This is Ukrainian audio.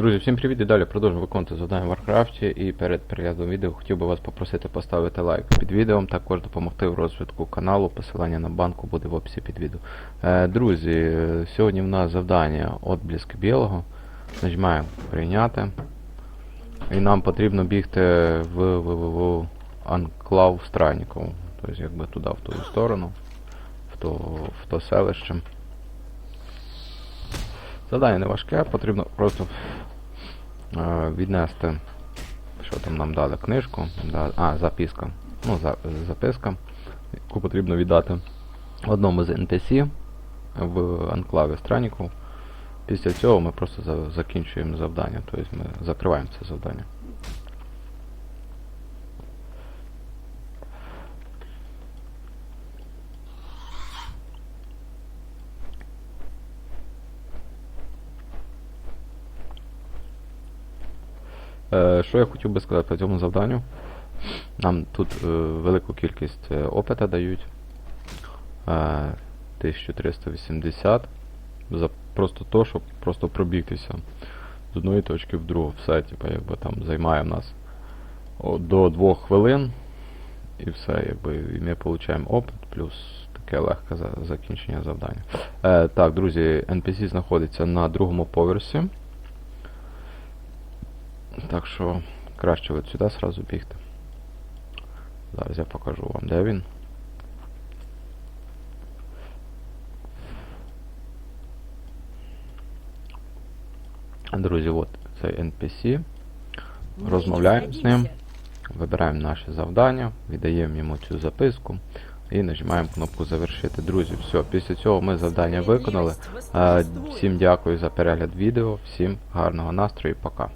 Друзі, всім привіт і далі продовжуємо виконувати завдання в Варкрафті і перед переглядом відео хотів би вас попросити поставити лайк під відео, також допомогти в розвитку каналу, посилання на банку буде в описі під відео. Е, друзі, сьогодні в нас завдання Отбліск білого. Нажимаємо прийняти. І нам потрібно бігти в, в, анклав Страніков. Тобто якби туди, в ту сторону, в то, в то селище. Завдання не важке, потрібно просто віднести, що там нам дали, книжку, а, записка. Ну, за, записка, яку потрібно віддати одному з NPC в анклаві Страніков. Після цього ми просто за, закінчуємо завдання, тобто ми закриваємо це завдання. Що я хотів би сказати по цьому завданню? Нам тут е, велику кількість е, опита дають. Е, 1380 за просто то, щоб просто пробігтися з одної точки в другу. Все, типу, якби там займає в нас до 2 хвилин. І все, якби і ми отримуємо опит, плюс таке легке за, закінчення завдання. Е, так, друзі, NPC знаходиться на другому поверсі. Так що краще от сюди сразу бігти. Зараз я покажу вам, де він. Друзі, от цей NPC. Розмовляємо з ним, вибираємо наше завдання, віддаємо йому цю записку і нажимаємо кнопку завершити. Друзі, все, після цього ми завдання виконали. Е, Всім дякую за перегляд відео, всім гарного настрою, пока.